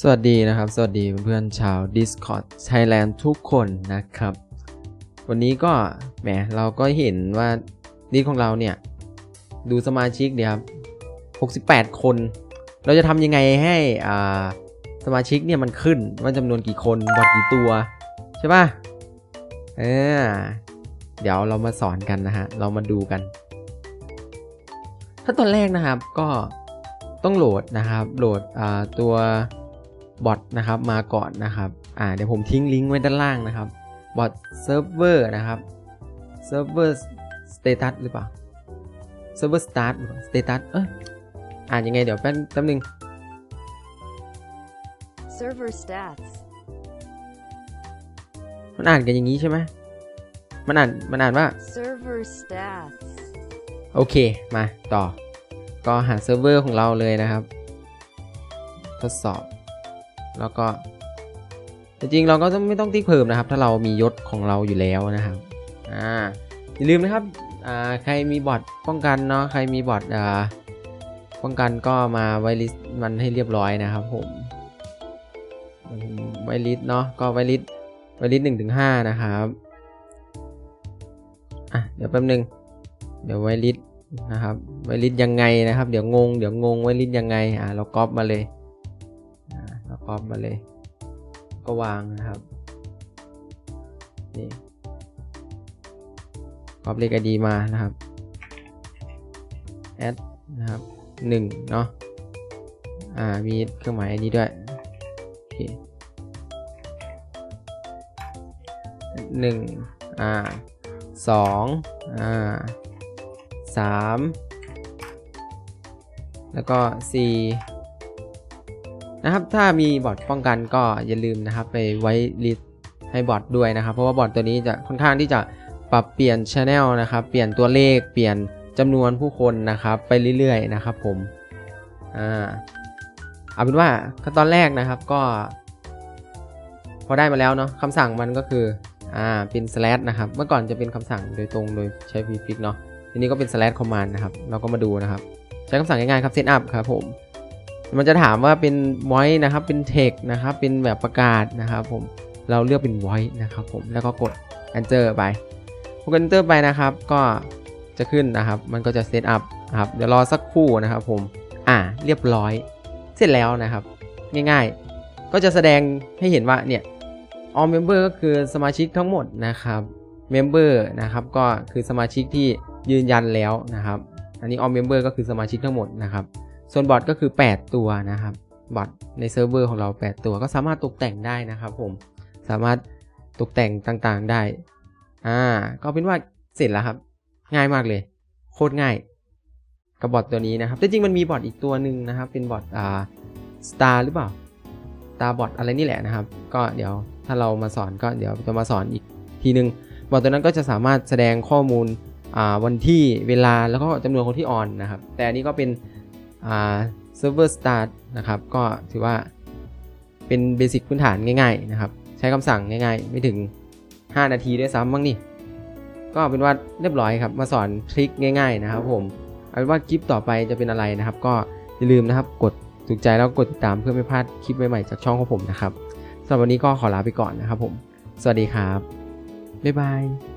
สวัสดีนะครับ สวัสดีเพื่อนชาว Discord Thailand ทุกคนนะครับ วันนี้ก็แหมเราก็เห็นว่าดีของเราเนี่ย ดูสมาชิกเดียครับ68 คน เราจะทำยังไงให้อ่าสมาชิกเนี่ยมันขึ้นว่าจำนวนกี่คนบอทกี่ตัว ใช่ป่ะเออเดี๋ยวเรามาสอนกันนะฮะ เรามาดูกัน ถ้าตอนแรกนะครับก็ต้องโหลดนะครับ โหลดตัว บอทนะครับมาก่อนนะครับอ่าเดี๋ยวผมทิ้งลิงก์ไว้ด้านล่างนะครับบอทเซิร์ฟเวอร์นะครับเซิร์ฟเวอร์สเตตัสหรือเปล่าเซิร์ฟเวอร์สตาร์ทสเตตัสเอออ่านยังไงเดี๋ยวแป๊บแป๊บนึง Server stats. มันอ่านกันอย่างนี้ใช่ไหมมันอ่านมันอ่านว่า Server stats. โอเค มาต่อ ก็หาเซิร์ฟเวอร์ของเราเลยนะครับ ทดสอบ แล้วก็จริงๆเราก็ไม่ต้องติ๊กเพิ่มนะครับ ถ้าเรามียศของเราอยู่แล้วนะครับอ่าอย่าลืมนะครับอ่าใครมีบอทป้องกันเนาะใครมีบอทอ่าป้องกันก็มาไวลิสมันให้เรียบร้อยนะครับผมไวลิสเนาะก็ไวลิสไวลิสหนึ่งถึงห้านะครับอะเดี๋ยวแป๊บนึงเดี๋ยวไวลิสนะครับไวลิสยังไงนะครับ เดี๋ยวงงเดี๋ยวงงไวลิสยังไงอ่าเราก๊อปมาเลย อ่าเราก๊อปมาเลย ก็วางนะครับ นี่ก๊อปเลขไอดีมานะครับแอดนะครับหนึ่งเนาะ อ่า มีเครื่องหมายอันนี้ด้วยโอเคหนึ่งอ่าสองอ่าสามแล้วก็สี่ นะครับ ถ้ามีบอทป้องกันก็อย่าลืมนะครับ ไปไว้ลิสให้บอทด้วยนะครับ เพราะว่าบอทตัวนี้จะค่อนข้างที่จะปรับเปลี่ยนช anel นะครับ เปลี่ยนตัวเลข เปลี่ยนจำนวนผู้คนนะครับ ไปเรื่อยๆนะครับ ผม อ่า เอาเป็นว่าขั้นตอนแรกนะครับก็ พอได้มาแล้วเนาะคำสั่งมันก็คือ อ่า เป็น slash นะครับ เมื่อก่อนจะเป็นคำสั่งโดยตรงโดยใช้ prefix เนาะ ทีนี้ก็เป็น slash command นะครับ เราก็มาดูนะครับ ใช้คำสั่งง่ายๆครับ set up ครับผม มันจะถามว่าเป็น voice นะครับเป็น text นะครับเป็นแบบประกาศนะครับผมเราเลือกเป็น voice นะครับผมแล้วก็กด enter ไปกด enter ไปนะครับ ก็จะขึ้นนะครับ มันก็จะ set up ครับเดี๋ยวรอสักครู่นะครับผมอ่าเรียบร้อย เสร็จแล้วนะครับ ง่ายๆ ก็จะแสดงให้เห็นว่าเนี่ย all member ก็คือสมาชิกทั้งหมดนะครับ member นะครับก็คือสมาชิกที่ยืนยันแล้วนะครับ อันนี้ all member ก็คือสมาชิกทั้งหมดนะครับ ส่วนบอทก็คือ 8 ตัวนะครับบอทในเซิร์ฟเวอร์ของเรา 8 ตัวก็สามารถตกแต่งได้นะครับผมสามารถตกแต่งต่างๆได้อ่าก็เป็นว่าเสร็จแล้วครับ ง่ายมากเลย โคตรง่าย กับบอทตัวนี้นะครับแต่จริงมันมีบอทอีกตัวหนึ่งนะครับ เป็นบอทอ่า Star หรือเปล่า Star Bot อะไรนี่แหละนะครับ ก็เดี๋ยวถ้าเรามาสอนก็เดี๋ยวจะมาสอนอีกทีนึงบอทตัวนั้นก็จะสามารถแสดงข้อมูลอ่าวันที่เวลาแล้วก็จำนวนคนที่ออนนะครับ แต่อันนี้ก็เป็น อ่า Server Start นะครับ ก็ถือว่าเป็นเบสิกพื้นฐานง่ายๆนะครับ ใช้คำสั่งง่ายๆ ไม่ถึง 5 นาทีด้วยซ้ำบ้างนี่ ก็เป็นว่าเรียบร้อยครับ มาสอนทริคง่ายๆนะครับผม เอาเป็นว่าคลิปต่อไปจะเป็นอะไรนะครับ ก็อย่าลืมนะครับกดถูกใจแล้วกดติดตามเพื่อไม่พลาดคลิปใหม่ๆจากช่องของผมนะครับสำหรับวันนี้ก็ขอลาไปก่อนนะครับผม สวัสดีครับ บ๊ายบาย